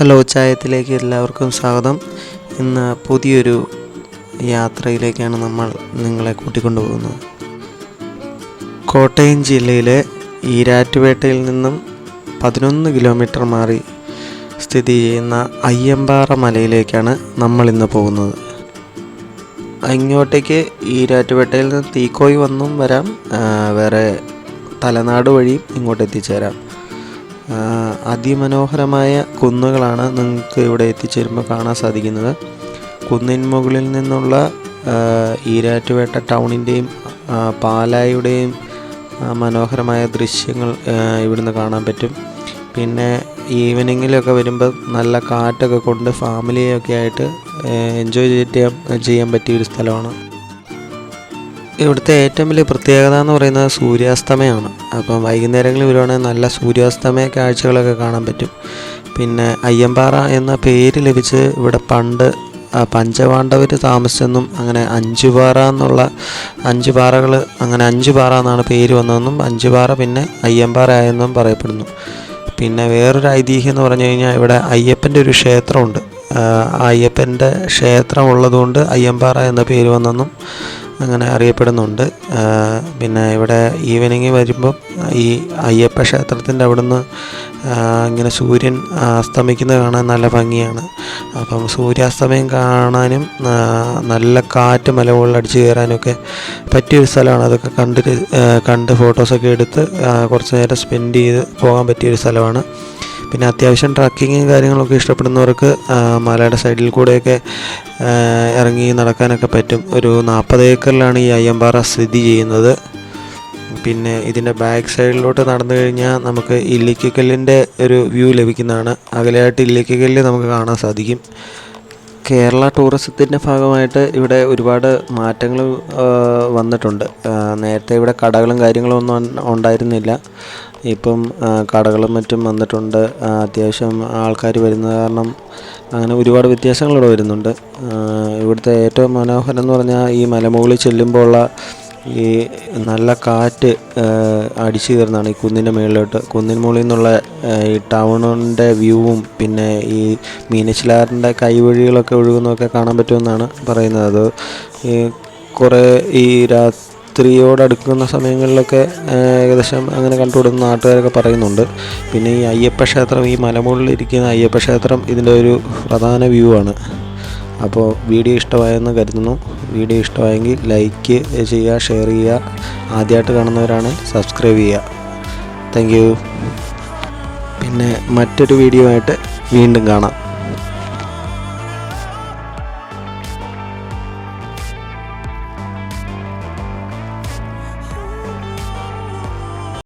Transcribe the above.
Hello ചായത്തിലേക്ക് എല്ലാവർക്കും സ്വാഗതം. ഇന്ന് പുതിയൊരു യാത്രയിലേക്കാണ് നമ്മൾ നിങ്ങളെ കൂട്ടിക്കൊണ്ടുപോകുന്നത്. കോട്ടയം ജില്ലയിലെ ഈരാറ്റുപേട്ടയിൽ നിന്നും പതിനൊന്ന് കിലോമീറ്റർ മാറി സ്ഥിതി ചെയ്യുന്ന അയ്യമ്പാറ മലയിലേക്കാണ് നമ്മൾ ഇന്ന് പോകുന്നത്. ഇങ്ങോട്ടേക്ക് ഈരാറ്റുപേട്ടയിൽ നിന്ന് തീക്കോയി വന്നും വരാം. വേറെ തലനാട് വഴിയും ഇങ്ങോട്ട് എത്തിച്ചേരാം. അതിമനോഹരമായ കുന്നുകളാണ് നിങ്ങൾക്ക് ഇവിടെ എത്തിച്ചേരുമ്പോൾ കാണാൻ സാധിക്കുന്നത്. കുന്നിൻ മുകളിൽ നിന്നുള്ള ഈരാറ്റുപേട്ട ടൗണിന്റെയും പാലായുടെയും മനോഹരമായ ദൃശ്യങ്ങൾ ഇവിടുന്ന് കാണാൻ പറ്റും. പിന്നെ ഈവനിങ്ങിലൊക്കെ വരുമ്പോൾ നല്ല കാറ്റൊക്കെ കൊണ്ട് ഫാമിലിയൊക്കെ ആയിട്ട് എൻജോയ് ചെയ്യാൻ ചെയ്യാൻ പറ്റിയ ഒരു സ്ഥലമാണ്. ഇവിടുത്തെ ഏറ്റവും വലിയ പ്രത്യേകത എന്ന് പറയുന്നത് സൂര്യാസ്തമയമാണ് അപ്പം വൈകുന്നേരങ്ങളിൽ വരുവാണെങ്കിൽ നല്ല സൂര്യാസ്തമയ കാഴ്ചകളൊക്കെ കാണാൻ പറ്റും. പിന്നെ അയ്യമ്പാറ എന്ന പേര് ലഭിച്ച് ഇവിടെ പണ്ട് പഞ്ചപാണ്ഡവർ താമസിച്ചെന്നും അങ്ങനെ അഞ്ചുപാറ എന്നുള്ള അഞ്ച് പാറകൾ അങ്ങനെ അഞ്ച് പാറ എന്നാണ് പേര് വന്നതെന്നും അഞ്ച് പാറ പിന്നെ അയ്യമ്പാറ ആയെന്നും പറയപ്പെടുന്നു. പിന്നെ വേറൊരു ഐതിഹ്യം എന്ന് പറഞ്ഞു കഴിഞ്ഞാൽ ഇവിടെ അയ്യപ്പന്റെ ഒരു ക്ഷേത്രമുണ്ട്. അയ്യപ്പന്റെ ക്ഷേത്രം ഉള്ളതുകൊണ്ട് അയ്യമ്പാറ എന്ന പേര് വന്നെന്നും അങ്ങനെ അറിയപ്പെടുന്നുണ്ട്. പിന്നെ ഇവിടെ ഈവനിങ് വരുമ്പം ഈ അയ്യപ്പ ക്ഷേത്രത്തിന്റെ അവിടുന്ന് ഇങ്ങനെ സൂര്യൻ അസ്തമിക്കുന്നത് കാണാൻ നല്ല ഭംഗിയാണ്. അപ്പം സൂര്യാസ്തമയം കാണാനും നല്ല കാറ്റ് മലകളിൽ അടിച്ച് കയറാനൊക്കെ പറ്റിയൊരു സ്ഥലമാണ്. അതൊക്കെ കണ്ടിട്ട് കണ്ട് ഫോട്ടോസൊക്കെ എടുത്ത് കുറച്ച് നേരം സ്പെൻഡ് ചെയ്ത് പോകാൻ പറ്റിയൊരു സ്ഥലമാണ്. പിന്നെ അത്യാവശ്യം ട്രക്കിങ്ങും കാര്യങ്ങളൊക്കെ ഇഷ്ടപ്പെടുന്നവർക്ക് മലയുടെ സൈഡിൽ കൂടെയൊക്കെ ഇറങ്ങി നടക്കാനൊക്കെ പറ്റും. ഒരു നാൽപ്പത് ഏക്കറിലാണ് ഈ അയ്യമ്പാറ സ്ഥിതി ചെയ്യുന്നത്. പിന്നെ ഇതിന്റെ ബാക്ക് സൈഡിലോട്ട് നടന്നു കഴിഞ്ഞാൽ നമുക്ക് ഇല്ലിക്കക്കല്ലിന്റെ ഒരു വ്യൂ ലഭിക്കുന്നതാണ്. അകലെയായിട്ട് ഇല്ലിക്കക്കല്ല് നമുക്ക് കാണാൻ സാധിക്കും. കേരള ടൂറിസത്തിന്റെ ഭാഗമായിട്ട് ഇവിടെ ഒരുപാട് മാറ്റങ്ങൾ വന്നിട്ടുണ്ട്. നേരത്തെ ഇവിടെ കടകളും കാര്യങ്ങളും ഒന്നും ഉണ്ടായിരുന്നില്ല. ഇപ്പം കടകളും മറ്റും വന്നിട്ടുണ്ട്. അത്യാവശ്യം ആൾക്കാർ വരുന്നത് കാരണം അങ്ങനെ ഒരുപാട് വ്യത്യാസങ്ങൾ ഇവിടെ വരുന്നുണ്ട്. ഇവിടുത്തെ ഏറ്റവും മനോഹരം എന്ന് പറഞ്ഞാൽ ഈ മലമുകളിൽ ചെല്ലുമ്പോൾ ഉള്ള ഈ നല്ല കാറ്റ് അടിച്ചു കയറുന്നതാണ് ഈ കുന്നിന്റെ മുകളിലോട്ട് കുന്നിൻ മുകളിൽ നിന്നുള്ള ഈ ടൗണിന്റെ വ്യൂവും പിന്നെ ഈ മീനച്ചിലാറിന്റെ കൈവഴികളൊക്കെ ഒഴുകുന്നതൊക്കെ കാണാൻ പറ്റുമെന്നാണ് പറയുന്നത്. അത് ഈ കുറേ ഈ രാത്രിയോടടുക്കുന്ന സമയങ്ങളിലൊക്കെ ഏകദേശം അങ്ങനെ കണ്ടുകൊടുക്കുന്ന നാട്ടുകാരൊക്കെ പറയുന്നുണ്ട്. പിന്നെ ഈ അയ്യപ്പ ക്ഷേത്രം ഈ മലമുകളിലിരിക്കുന്ന അയ്യപ്പ ക്ഷേത്രം ഇതിന്റെ ഒരു പ്രധാന വ്യൂ ആണ് അപ്പോൾ വീഡിയോ ഇഷ്ടമായെന്ന് കരുതുന്നു. വീഡിയോ ഇഷ്ടമായെങ്കിൽ ലൈക്ക് ചെയ്യുക ഷെയർ ചെയ്യുക. ആദ്യമായിട്ട് കാണുന്നവരാണ് സബ്സ്ക്രൈബ് ചെയ്യുക. താങ്ക് പിന്നെ മറ്റൊരു വീഡിയോ ആയിട്ട് വീണ്ടും കാണാം.